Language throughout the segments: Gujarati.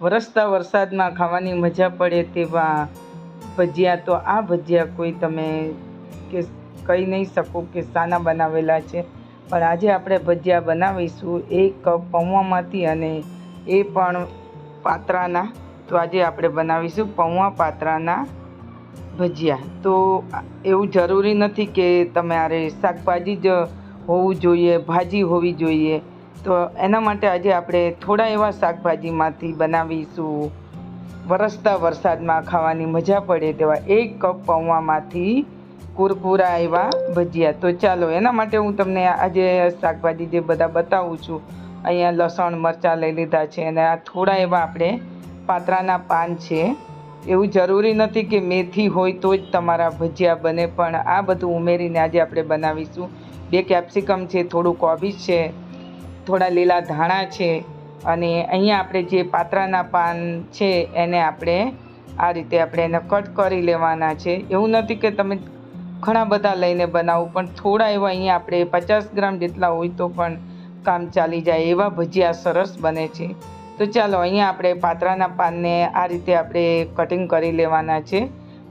વરસતા વરસાદમાં ખાવાની મજા પડે તેવા ભજીયા તો આ ભજીયા કોઈ તમે કે કહી નહીં શકો કે સાના બનાવેલા છે. પણ આજે આપણે ભજીયા બનાવીશું એક કપ પૌવામાંથી અને એ પણ પાત્રાના. તો આજે આપણે બનાવીશું પૌવા પાત્રાના ભજીયા. તો એવું જરૂરી નથી કે તમારે શાકભાજી જ હોવું જોઈએ, ભાજી હોવી જોઈએ. તો એના માટે આજે આપણે થોડા એવા શાકભાજીમાંથી બનાવીશું. વરસતા વરસાદમાં ખાવાની મજા પડે તેવા એક કપ પૌવામાંથી કુરકુરા એવા ભજીયા. તો ચાલો, એના માટે હું તમને આજે શાકભાજી જે બધા બતાવું છું, અહીંયા લસણ, મરચાં લઈ લીધા છે અને આ થોડા એવા આપણે પાત્રાના પાન છે. એવું જરૂરી નથી કે મેથી હોય તો જ તમારા ભજીયા બને, પણ આ બધું ઉમેરીને આજે આપણે બનાવીશું. બે કેપ્સિકમ છે, થોડું કોબીજ છે થોડા લીલા ધાણા છે અને અહીંયા આપણે જે પાત્રાના પાન છે એને આપણે આ રીતે આપણે એને કટ કરી લેવાના છે. એવું નથી કે તમે ઘણા બધા લઈને બનાવું, પણ થોડા એવા અહીંયા આપણે પચાસ ગ્રામ જેટલા હોય તો પણ કામ ચાલી જાય એવા ભજીયા સરસ બને છે. તો ચાલો અહીંયા આપણે પાત્રાના પાનને આ રીતે આપણે કટિંગ કરી લેવાના છે.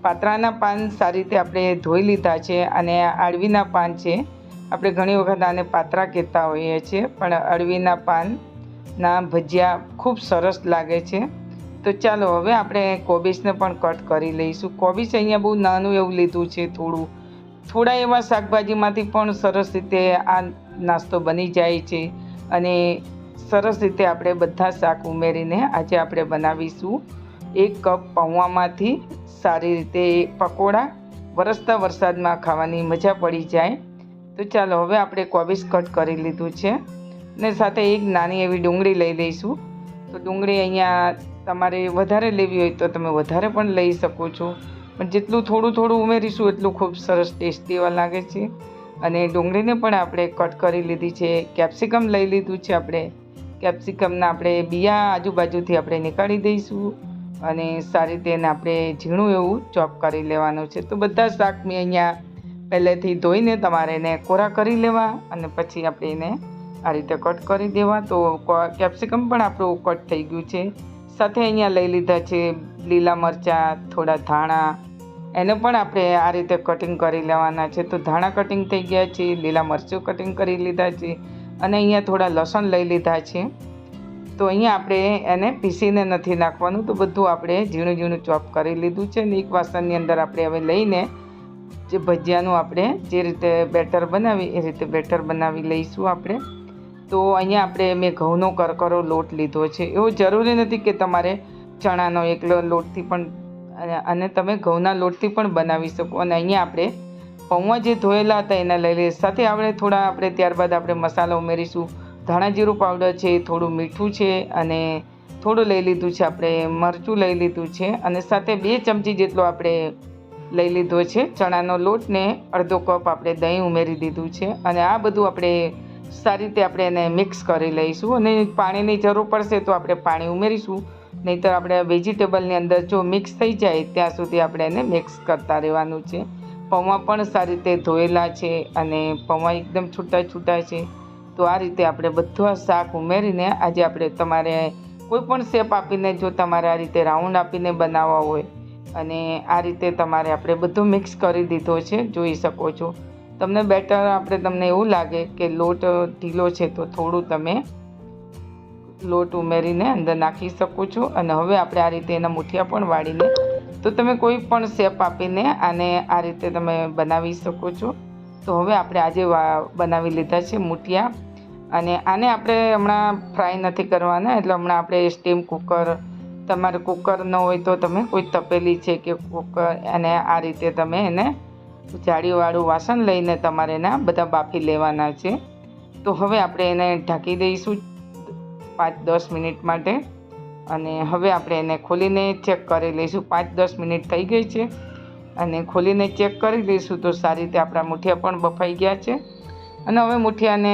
પાત્રાના પાન સારી રીતે આપણે ધોઈ લીધા છે અને આળવીના પાન છે આપણે ઘણી વખત આને પાત્રા કહેતા હોઈએ છીએ, પણ અળવીના પાનના ભજીયા ખૂબ સરસ લાગે છે. તો ચાલો હવે આપણે કોબીજને પણ કટ કરી લઈશું. કોબીજ અહીંયા બહુ નાનું એવું લીધું છે થોડું. થોડા એવા શાકભાજીમાંથી પણ સરસ રીતે આ નાસ્તો બની જાય છે અને સરસ રીતે આપણે બધા શાક ઉમેરીને આજે આપણે બનાવીશું. એક કપ પૌવામાંથી સારી રીતે પકોડા, વરસતા વરસાદમાં ખાવાની મજા પડી જાય. તો ચાલો હવે આપણે કોબીજ કટ કરી લીધું છે. ને સાથે એક નાની એવી ડુંગળી લઈ લઈશું. તો ડુંગળી અહીંયા તમારે વધારે લેવી હોય તો તમે વધારે પણ લઈ શકો છો. પણ જેટલું થોડું થોડું ઉમેરીશું એટલું ખૂબ સરસ ટેસ્ટી એવા લાગે છે. અને ડુંગળીને પણ આપણે કટ કરી લીધી છે. કેપ્સિકમ લઈ લીધું છે આપણે. કેપ્સિકમના આપણે બિયા આજુબાજુથી આપણે નીકાળી દઈશું. અને સારી રીતે એને આપણે ઝીણું એવું ચોપ કરી લેવાનું છે. તો બધા શાક મેં અહીંયા પહેલેથી ધોઈને તમારે એને કોરા કરી લેવા અને પછી આપણે એને આ રીતે કટ કરી દેવા. તો કેપ્સિકમ પણ આપણું કટ થઈ ગયું છે. સાથે અહીંયા લઈ લીધા છે લીલા મરચાં, થોડા ધાણા. એને પણ આપણે આ રીતે કટિંગ કરી લેવાના છે. તો ધાણા કટિંગ થઈ ગયા છે, લીલા મરચું કટિંગ કરી લીધા છે અને અહીંયા થોડા લસણ લઈ લીધા છે. તો અહીંયા આપણે એને પીસીને નથી નાખવાનું. તો બધું આપણે ઝીણું ઝીણું ચોપ કરી લીધું છે ને એક વાસણની અંદર આપણે હવે લઈને જે ભજીયાનું આપણે જે રીતે બેટર બનાવી, એ રીતે બેટર બનાવી લઈશું આપણે. તો અહીંયા આપણે મેં ઘઉંનો કરકરો લોટ લીધો છે. એવું જરૂરી નથી કે તમારે ચણાનો એકલો લોટથી પણ, અને- તમે ઘઉંના લોટથી પણ બનાવી શકો. અને અહીંયા આપણે પૌવા જે ધોયેલા હતા એના લઈ લઈએ. સાથે આપણે થોડા આપણે ત્યારબાદ આપણે મસાલા ઉમેરીશું. ધાણા જીરું પાવડર છે, થોડું મીઠું છે, અને થોડું લઈ લીધું છે આપણે મરચું લઈ લીધું છે. અને સાથે બે ચમચી જેટલો આપણે લઈ લીધો છે. ચણાનો લોટને અડધો કપ આપણે દહીં ઉમેરી દીધું છે અને આ બધું આપણે સારી રીતે આપણે એને મિક્સ કરી લઈશું અને પાણીની જરૂર પડશે તો આપણે પાણી ઉમેરીશું. નહીંતર આપણે વેજીટેબલની અંદર જો મિક્સ થઈ જાય ત્યાં સુધી આપણે એને મિક્સ કરતા રહેવાનું છે. પૌવા પણ સારી રીતે ધોયેલા છે અને પૌવા એકદમ છૂટા છૂટા છે. તો આ રીતે આપણે બધા શાક ઉમેરીને આજે આપણે તમારે કોઈ પણ શેપ આપીને જો તમારે આ રીતે રાઉન્ડ આપીને બનાવવા હોય અને આ રીતે તમારે આપણે બધું મિક્સ કરી દીધો છે, જોઈ શકો છો. તમને બેટર આપણે તમને એવું લાગે કે લોટ ઢીલો છે તો થોડું તમે લોટ ઉમેરીને અંદર નાખી શકો છો અને હવે આપણે આ રીતે એના મુઠિયા પણ વાળીને તો તમે કોઈ પણ શેપ આપીને આને આ રીતે તમે બનાવી શકો છો. તો હવે આપણે આજે બનાવી લીધા છે મુઠિયા અને આને આપણે હમણાં ફ્રાય નથી કરવાના એટલે હમણાં આપણે સ્ટીમ કુકર તમારે કુકર ન હોય તો તમે કોઈ તપેલી છે કે કુકર અને આ રીતે તમે એને જાળીવાળું વાસણ લઈને તમારે એના બધા બાફી લેવાના છે. તો હવે આપણે એને ઢાંકી દઈશું પાંચ દસ મિનિટ માટે અને હવે આપણે એને ખોલીને ચેક કરી લઈશું. પાંચ દસ મિનિટ થઈ ગઈ છે અને ખોલીને ચેક કરી લઈશું તો સારી રીતે આપણા મુઠિયા પણ બફાઈ ગયા છે. અને હવે મુઠિયાને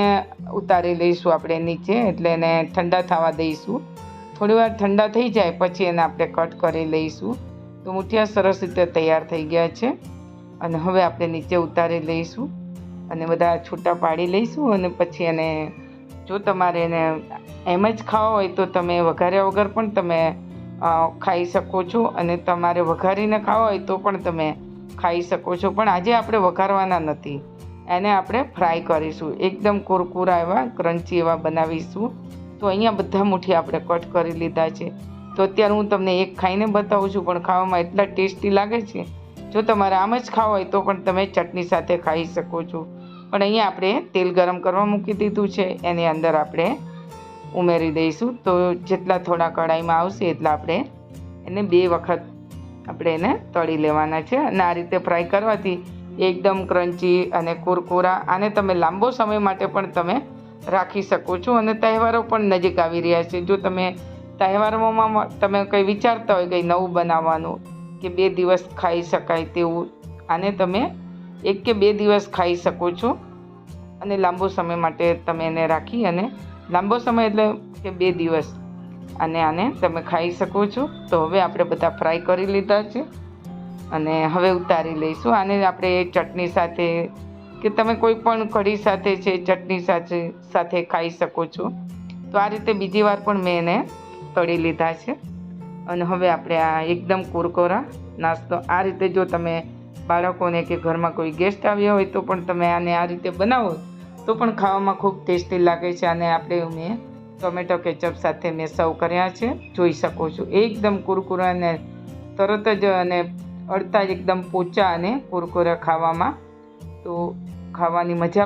ઉતારી લઈશું આપણે નીચે એટલે એને ઠંડા થવા દઈશું. થોડી વાર ઠંડા થઈ જાય પછી એને આપણે કટ કરી લઈશું. તો મુઠિયા સરસ રીતે તૈયાર થઈ ગયા છે. અને હવે આપણે નીચે ઉતારી લઈશું. અને બધા છૂટા પાડી લઈશું અને પછી એને જો તમારે એને એમ જ ખાવા હોય તો તમે વઘાર્યા વગર પણ તમે ખાઈ શકો છો. અને તમારે વઘારીને ખાવા હોય તો પણ તમે ખાઈ શકો છો. પણ આજે આપણે વઘારવાના નથી. એને આપણે ફ્રાય કરીશું. એકદમ કુરકુરા એવા, ક્રન્ચી એવા બનાવીશું. તો અહીંયા બધા મુઠ્ઠી આપણે કટ કરી લીધા છે. તો અત્યારે હું તમને એક ખાઈને બતાવું છું, પણ ખાવામાં એટલા ટેસ્ટી લાગે છે. જો તમારે આમ જ ખાવા હોય તો પણ તમે ચટણી સાથે ખાઈ શકો છો. પણ અહીંયા આપણે તેલ ગરમ કરવા મૂકી દીધું છે, એની અંદર આપણે ઉમેરી દઈશું. તો જેટલા થોડા કઢાઈમાં આવશે એટલા આપણે એને બે વખત આપણે એને તળી લેવાના છે. અને આ રીતે ફ્રાય કરવાથી એકદમ ક્રન્ચી અને કુરકુરા, આને તમે લાંબો સમય માટે પણ તમે રાખી શકો છો અને તહેવારો પણ નજીક આવી રહ્યા છે. જો તમે તહેવારોમાં તમે કંઈ વિચારતા હોય કંઈ નવું બનાવવાનું કે બે દિવસ ખાઈ શકાય તેવું, આને તમે એક કે બે દિવસ ખાઈ શકો છો અને લાંબો સમય માટે તમે એને રાખી અને લાંબો સમય એટલે કે બે દિવસ અને આને તમે ખાઈ શકો છો. તો હવે આપણે બધા ફ્રાય કરી લીધા છે અને હવે ઉતારી લઈશું. આને આપણે ચટણી સાથે કે તમે કોઈ પણ કઢી સાથે છે, ચટણી સાથે સાથે ખાઈ શકો છો. તો આ રીતે બીજી વાર પણ મેં એને તળી લીધા છે. અને હવે આપણે આ એકદમ કુરકોરા નાસ્તો આ રીતે જો તમે બાળકોને કે ઘરમાં કોઈ ગેસ્ટ આવ્યા હોય તો પણ તમે આને આ રીતે બનાવો તો પણ ખાવામાં ખૂબ ટેસ્ટી લાગે છે. અને આપણે મેં ટોમેટો કેચઅપ સાથે મેં સર્વ કર્યા છે. જોઈ શકો છો. એકદમ કુરકુરા અને તરત જ અને અડતા એકદમ પોચા અને કુરકુરા ખાવામાં તો ખાવાની મજા